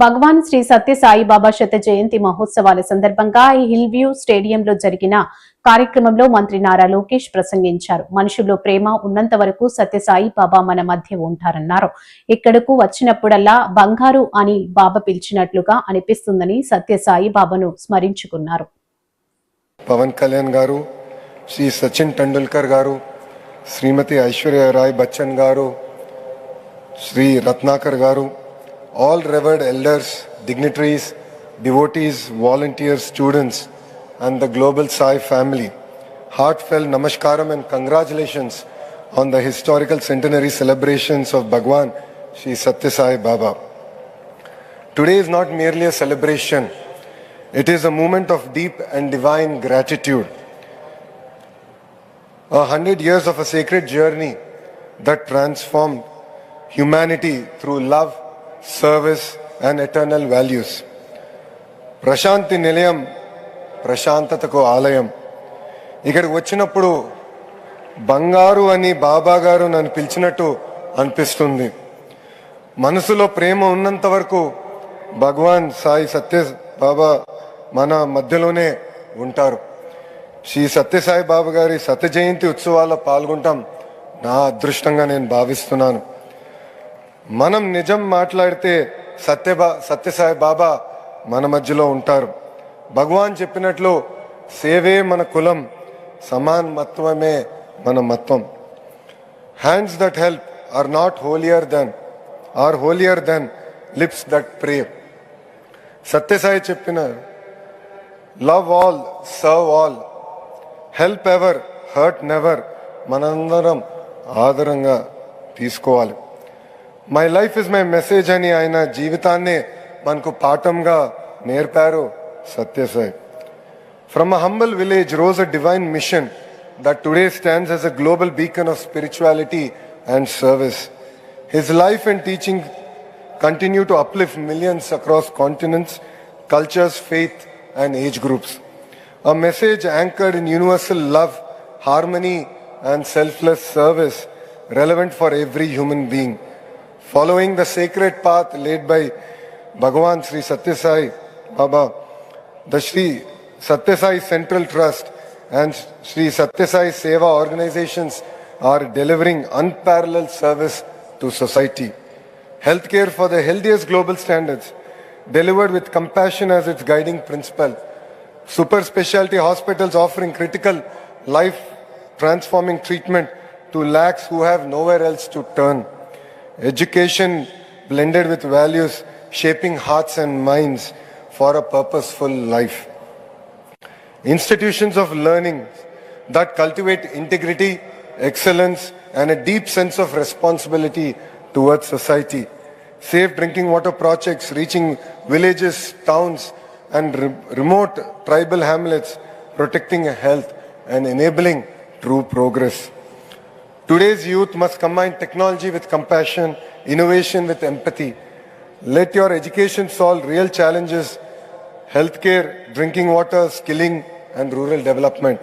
భగవాన్ శ్రీ సత్యసాయిబాబా శత జయంతి మహోత్సవాల సందర్భంగా హిల్ వ్యూ స్టేడియంలో జరిగిన కార్యక్రమంలో మంత్రి నారా లోకేష్ ప్రసంగించారు. మనుషుల్లో ప్రేమ ఉన్నంత వరకు సత్య మన మధ్య ఉంటారన్నారు. ఇక్కడకు వచ్చినప్పుడల్లా బంగారు అని బాబా పిలిచినట్లుగా అనిపిస్తుందని సత్య సాయిబాబాను స్మరించుకున్నారు. పవన్ కళ్యాణ్ గారు శ్రీ సచిన్ టెండూల్కర్ గారు శ్రీమతి ఐశ్వర్య రాయ్ బచ్చన్ గారు శ్రీ రత్నాకర్ గారు all revered elders, dignitaries, devotees, volunteers, students, and the global Sai family, heartfelt namaskaram and congratulations on the historical centenary celebrations of Bhagwan Sri Satyasai Baba. Today is not merely a celebration, it is a moment of deep and divine gratitude. A hundred years of a sacred journey that transformed humanity through love, service and eternal values Prasanthi Nilayam ప్రశాంతతకు ఆలయం. ఇక్కడికి వచ్చినప్పుడు బంగారు అని బాబా గారు నన్ను పిలిచినట్టు అనిపిస్తుంది. మనసులో ప్రేమ ఉన్నంత వరకు భగవాన్ సాయి సత్య బాబా మన మధ్యలోనే ఉంటారు. శ్రీ సత్యసాయి బాబా గారి సత్య జయంతి ఉత్సవాల్లో పాల్గొంటాం నా అదృష్టంగా నేను భావిస్తున్నాను. మనం నిజం మాట్లాడితే సత్యబా సత్యసాయి బాబా మన మధ్యలో ఉంటారు. భగవాన్ చెప్పినట్లు సేవే మన కులం సమాన్ మత్వమే మన మత్వం. Hands that help are not holier than are holier than lips that pray Sathya Sai చెప్పిన love all serve all help ever hurt never మనందరం ఆదరంగా తీసుకోవాలి. My life is my message అని ఆయన జీవితాన్నే మనకు పాఠంగా నేర్పారు Sathya Sai From a humble village rose a divine mission that today stands as a global beacon of spirituality and service. His life and teaching continue to uplift millions across continents, cultures, faith, and age groups. A message anchored in universal love, harmony, and selfless service, relevant for every human being. Following the sacred path laid by Bhagavan Sri Satyasai Baba, the Sri Satyasai Central Trust and Sri Satyasai Seva organizations are delivering unparalleled service to society. Healthcare for the healthiest global standards, delivered with compassion as its guiding principle. Super specialty hospitals offering critical life transforming treatment to lakhs who have nowhere else to turn. Education blended with values, shaping hearts and minds for a purposeful life institutions of learning that cultivate integrity, excellence, and a deep sense of responsibility towards society. Safe drinking water projects reaching villages, towns, and re- remote tribal hamlets, protecting health and enabling true progress. Today's youth must combine technology with compassion, innovation with empathy. Let your education solve real challenges healthcare, drinking water, skilling, and rural development.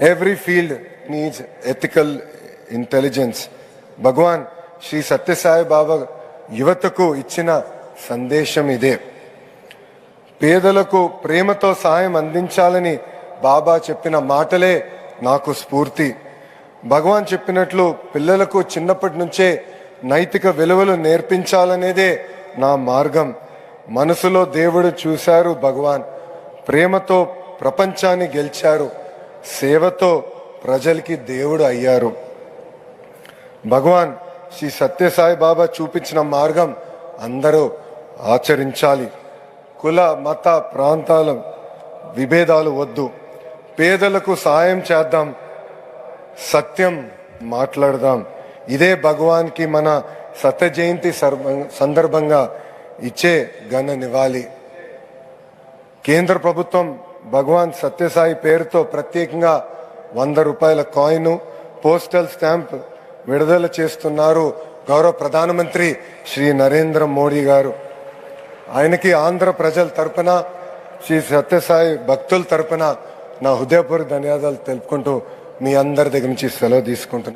Every field needs ethical intelligence. భగవాన్ శ్రీ సత్యసాయి బాబా యువతకు ఇచ్చిన సందేశం ఇదే పేదలకు ప్రేమతో సహాయం అందించాలని బాబా చెప్పిన మాటలే నాకు స్ఫూర్తి భగవాన్ చెప్పినట్లు పిల్లలకు చిన్నప్పటి నుంచే నైతిక విలువలు నేర్పించాలనేదే నా మార్గం. మనసులో దేవుడు చూశారు భగవాన్. ప్రేమతో ప్రపంచాన్ని గెలిచారు. సేవతో ప్రజలకి దేవుడు అయ్యారు. భగవాన్ శ్రీ సత్యసాయి బాబా చూపించిన మార్గం అందరూ ఆచరించాలి. కుల మత ప్రాంతాల విభేదాలు వద్దు. పేదలకు సాయం చేద్దాం. సత్యం మాట్లాడదాం. ఇదే భగవాన్కి మన సత్య జయంతి సందర్భంగా ఇచ్చే ఘన నివాళి. కేంద్ర ప్రభుత్వం భగవాన్ సత్యసాయి పేరుతో ప్రత్యేకంగా వంద రూపాయల కాయిన్ పోస్టల్ స్టాంప్ విడుదల చేస్తున్నారు గౌరవ ప్రధానమంత్రి శ్రీ నరేంద్ర మోడీ గారు. ఆయనకి ఆంధ్ర ప్రజల తరపున శ్రీ సత్యసాయి భక్తుల తరపున నా హృదయపూర్వ ధన్యవాదాలు తెలుపుకుంటూ మీ అందరి దగ్గర నుంచి సెలవు తీసుకుంటున్నాను.